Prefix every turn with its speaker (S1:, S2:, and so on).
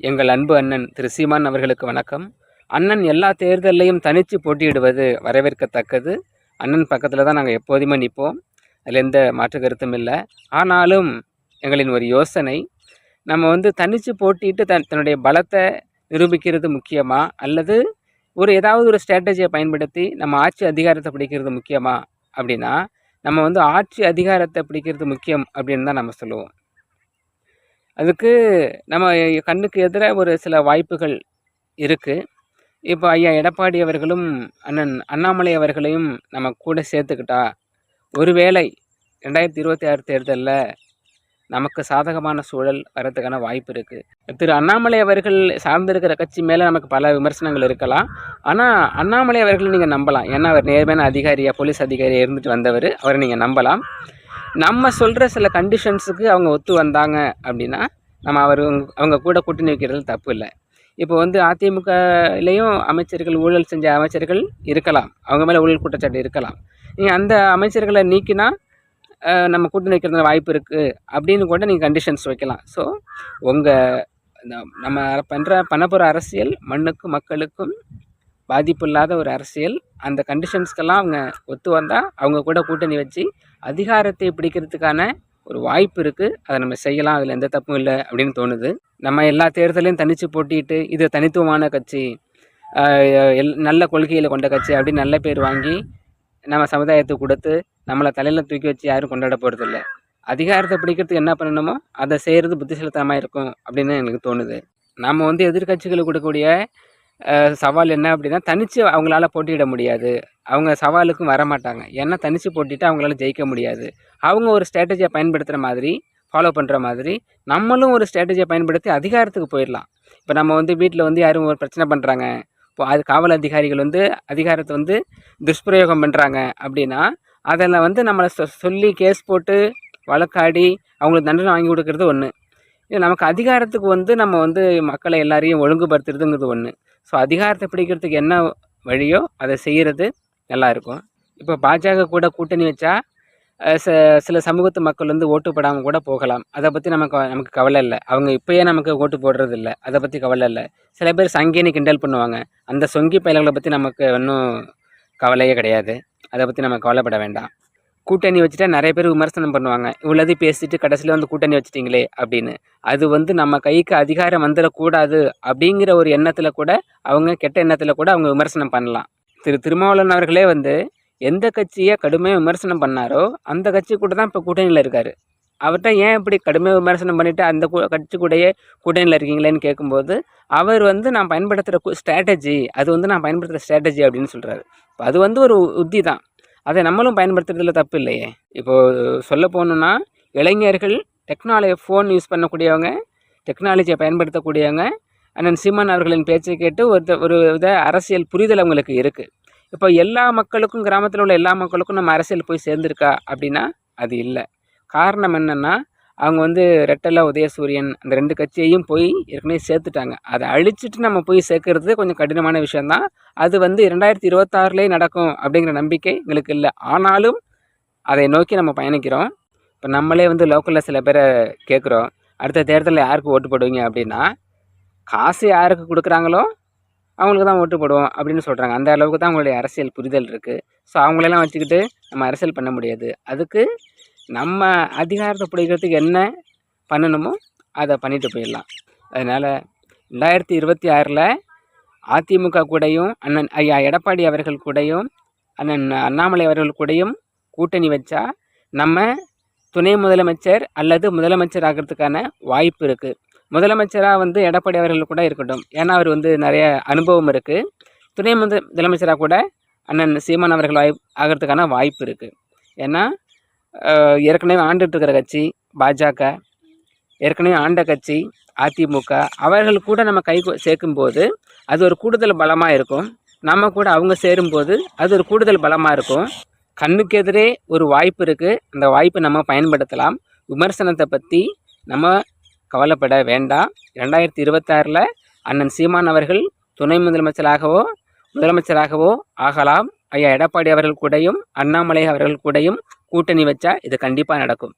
S1: எங்கள் அன்பு அண்ணன் திரு சீமான் அவர்களுக்கு வணக்கம். அண்ணன் எல்லா தேர்தல்லையும் தனித்து போட்டியிடுவது வரவேற்கத்தக்கது. அண்ணன் பக்கத்தில் தான் நாங்கள் எப்போதுமே நிற்போம் அதில் எந்த மாற்று கருத்தும் இல்லை. ஆனாலும் எங்களின் ஒரு யோசனை நம்ம வந்து தனித்து போட்டியிட்டு தன் தன்னுடைய பலத்தை நிரூபிக்கிறது முக்கியமா? அல்லது ஒரு ஏதாவது ஒரு ஸ்ட்ராட்டஜியை பயன்படுத்தி நம்ம ஆட்சி அதிகாரத்தை பிடிக்கிறது முக்கியமா? அப்படின்னா நம்ம வந்து ஆட்சி அதிகாரத்தை பிடிக்கிறது முக்கியம் அப்படின்னு தான் நம்ம சொல்லுவோம். அதுக்கு நம்ம கண்ணுக்கு எதிராக ஒரு சில வாய்ப்புகள் இருக்குது இப்போ ஐயா எடப்பாடி அவர்களும் அண்ணன் அண்ணாமலை அவர்களையும் நம்ம கூட சேர்த்துக்கிட்டா ஒருவேளை ரெண்டாயிரத்தி இருபத்தி ஆறு தேர்தலில் நமக்கு சாதகமான சூழல் வரதுக்கான வாய்ப்பு இருக்குது திரு அண்ணாமலை அவர்கள் சார்ந்திருக்கிற கட்சி மேலே நமக்கு பல விமர்சனங்கள் இருக்கலாம். ஆனால் அண்ணாமலை அவர்களை நீங்கள் நம்பலாம். ஏன்னா அவர் நேர்மையான அதிகாரியாக போலீஸ் அதிகாரியாக இருந்துட்டு வந்தவர். அவரை நீங்கள் நம்பலாம். நம்ம சொல்கிற சில கண்டிஷன்ஸுக்கு அவங்க ஒத்து வந்தாங்க அப்படின்னா நம்ம அவர் அவங்க கூட கூட்டணி வைக்கிறது தப்பு இல்லை. இப்போ வந்து அதிமுகலேயும் அமைச்சர்கள் ஊழல் செஞ்ச அமைச்சர்கள் இருக்கலாம். அவங்க மேலே ஊழல் குற்றச்சாட்டு இருக்கலாம். நீங்கள் அந்த அமைச்சர்களை நீக்கினா நம்ம கூட்டணி வைக்கிறது வாய்ப்பு இருக்குது அப்படின்னு கூட நீங்கள் கண்டிஷன்ஸ் வைக்கலாம். ஸோ உங்கள் நம்ம பண்ணுற பண்ணப்போகிற அரசியல் மண்ணுக்கும் மக்களுக்கும் பாதிப்பு இல்லாத ஒரு அரசியல். அந்த கண்டிஷன்ஸ்க்கெல்லாம் அவங்க ஒத்து வந்தால் அவங்க கூட கூட்டணி வச்சு அதிகாரத்தை பிடிக்கிறதுக்கான ஒரு வாய்ப்பு இருக்குது அதை நம்ம செய்யலாம். அதில் எந்த தப்பும் இல்லை அப்படின்னு தோணுது. நம்ம எல்லா தேர்தலையும் தனித்து போட்டிட்டு இது தனித்துவமான கட்சி எல் நல்ல கொள்கையில் கொண்ட கட்சி அப்படின்னு நல்ல பேர் வாங்கி நம்ம சமுதாயத்துக்கு கொடுத்து நம்மளை தலையில் தூக்கி வச்சு யாரும் கொண்டாட போகிறதில்ல அதிகாரத்தை பிடிக்கிறதுக்கு என்ன பண்ணணுமோ அதை செய்கிறது புத்திசாலித்தனமாக இருக்கும் அப்படின்னு எனக்கு தோணுது. நம்ம வந்து எதிர்கட்சிகளுக்கு கொடுக்கக்கூடிய சவால் என்ன அப்படின்னா தனித்து அவங்களால போட்டியிட முடியாது. அவங்க சவாலுக்கும் வர மாட்டாங்க. ஏன்னா தனித்து போட்டிட்டு அவங்களால ஜெயிக்க முடியாது. அவங்க ஒரு ஸ்ட்ராட்டஜியை பயன்படுத்துகிற மாதிரி ஃபாலோ பண்ணுற மாதிரி நம்மளும் ஒரு ஸ்ட்ராட்டஜியை பயன்படுத்தி அதிகாரத்துக்கு போயிடலாம். இப்போ நம்ம வந்து வீட்டில் வந்து யாரும் ஒரு பிரச்சனை பண்ணுறாங்க இப்போ அது காவல் அதிகாரிகள் வந்து அதிகாரத்தை வந்து துஷ்பிரயோகம் பண்ணுறாங்க அப்படின்னா அதில் வந்து நம்மளை சொ சொல்லி கேஸ் போட்டு வழக்காடி அவங்களுக்கு தண்டனை வாங்கி கொடுக்கறது ஒன்று இல்லை நமக்கு அதிகாரத்துக்கு வந்து நம்ம வந்து மக்களை எல்லாரையும் ஒழுங்குபடுத்துறதுங்கிறது ஒன்று ஸோ அதிகாரத்தை பிடிக்கிறதுக்கு என்ன வழியோ அதை செய்கிறது நல்லா இருக்கும். இப்போ பாஜக கூட கூட்டணி வச்சா ச சில சமூகத்து மக்கள் வந்து ஓட்டு போடாமல் கூட போகலாம். அதை பற்றி நமக்கு நமக்கு கவலை இல்லை. அவங்க இப்போயே நமக்கு ஓட்டு போடுறது இல்லை. அதை பற்றி கவலை இல்லை. சில பேர் சங்கின்னு கிண்டல் பண்ணுவாங்க. அந்த சொங்கி பயல்களை பற்றி நமக்கு ஒன்றும் கவலையே கிடையாது. அதை பற்றி நம்ம கவலைப்பட வேண்டாம். கூட்டணி வச்சுட்டா நிறைய பேர் விமர்சனம் பண்ணுவாங்க. இவ்வளவு பேசிட்டு கடைசியில் வந்து கூட்டணி வச்சிட்டிங்களே அப்படின்னு. அது வந்து நம்ம கைக்கு அதிகாரம் வந்துடக்கூடாது அப்படிங்கிற ஒரு எண்ணத்தில் கூட அவங்க கெட்ட எண்ணத்தில் கூட அவங்க விமர்சனம் பண்ணலாம். திரு திருமாவளவன் அவர்களே வந்து எந்த கட்சியை கடுமையாக விமர்சனம் பண்ணாரோ அந்த கட்சி கூட தான் இப்போ கூட்டணியில் இருக்கார். அவர்கிட்ட ஏன் இப்படி கடுமையாக விமர்சனம் பண்ணிவிட்டு அந்த கூ- கட்சி கூடயே கூட்டணியில் இருக்கீங்களேன்னு கேட்கும்போது அவர் வந்து நான் பயன்படுத்துகிற ஸ்ட்ராட்டஜி அது வந்து நான் பயன்படுத்துகிற ஸ்ட்ராட்டஜி அப்படின்னு சொல்கிறாரு அது வந்து ஒரு உத்தி தான். அதை நம்மளும் பயன்படுத்துறதுல தப்பு இல்லையே. இப்போது சொல்ல போகணுன்னா இளைஞர்கள் டெக்னாலஜி ஃபோன் யூஸ் பண்ணக்கூடியவங்க டெக்னாலஜியை பயன்படுத்தக்கூடியவங்க அண்ணன் சீமான் அவர்களின் பேச்சை கேட்டு ஒரு ஒரு வித அரசியல் புரிதல் அவங்களுக்கு இருக்குது இப்போ எல்லா மக்களுக்கும் கிராமத்தில் உள்ள எல்லா மக்களுக்கும் நம்ம அரசியல் போய் சேர்ந்துருக்கா அப்படின்னா அது இல்லை. காரணம் என்னென்னா அவங்க வந்து ரெட்டலா உதயசூரியன் அந்த ரெண்டு கட்சியையும் போய் ஏற்கனவே சேர்த்துட்டாங்க. அதை அழிச்சிட்டு நம்ம போய் சேர்க்கறது கொஞ்சம் கடினமான விஷயந்தான் அது வந்து இரண்டாயிரத்தி இருபத்தாறுலேயே நடக்கும் அப்படிங்கிற நம்பிக்கை எங்களுக்கு இல்லை. ஆனாலும் அதை நோக்கி நம்ம பயணிக்கிறோம். இப்போ நம்மளே வந்து லோக்கலில் சில பேரை கேட்குறோம் அடுத்த தேர்தலில் யாருக்கு ஓட்டு போடுவீங்க அப்படின்னா காசு யாருக்கு கொடுக்குறாங்களோ அவங்களுக்கு தான் ஓட்டு போடுவோம் அப்படின்னு சொல்கிறாங்க அந்த அளவுக்கு தான் அவங்களுடைய அரசியல் புரிதல் இருக்குது ஸோ அவங்களெல்லாம் வச்சுக்கிட்டு நம்ம அரசியல் பண்ண முடியாது. அதுக்கு நம்ம அதிகாரத்தை பிடிக்கிறதுக்கு என்ன பண்ணணுமோ அதை பண்ணிட்டு போயிடலாம். அதனால் ரெண்டாயிரத்தி இருபத்தி ஆறில் அதிமுக கூடயும் அண்ணன் ஐயா எடப்பாடி அவர்கள் கூடயும் அண்ணன் அண்ணாமலை அவர்கள் கூடயும் கூட்டணி வச்சா நம்ம துணை முதலமைச்சர் அல்லது முதலமைச்சர் ஆகிறதுக்கான வாய்ப்பு இருக்குது முதலமைச்சராக வந்து எடப்பாடி அவர்கள் கூட இருக்கட்டும். ஏன்னா அவர் வந்து நிறைய அனுபவம் இருக்குது துணை முத முதலமைச்சராக கூட அண்ணன் சீமான் அவர்கள் வாய் ஆகிறதுக்கான வாய்ப்பு இருக்குது ஏன்னா ஏற்கனவே ஆண்டுட்டு இருக்கிற கட்சி பாஜக ஏற்கனவே ஆண்ட கட்சி அதிமுக அவர்கள் கூட நம்ம கை சேர்க்கும்போது அது ஒரு கூடுதல் பலமாக இருக்கும். நம்ம கூட அவங்க சேரும்போது அது ஒரு கூடுதல் பலமாக இருக்கும். கண்ணுக்கு எதிரே ஒரு வாய்ப்பு இருக்குது அந்த வாய்ப்பை நம்ம பயன்படுத்தலாம். விமர்சனத்தை பற்றி நம்ம கவலைப்பட வேண்டாம். ரெண்டாயிரத்தி இருபத்தாறில் அண்ணன் சீமான் அவர்கள் துணை முதலமைச்சராகவோ முதலமைச்சராகவோ ஆகலாம். ஐயா எடப்பாடி அவர்கள் கூடயும் அண்ணாமலை அவர்கள் கூடயும் கூட்டணி வச்சா இது கண்டிப்பாக நடக்கும்.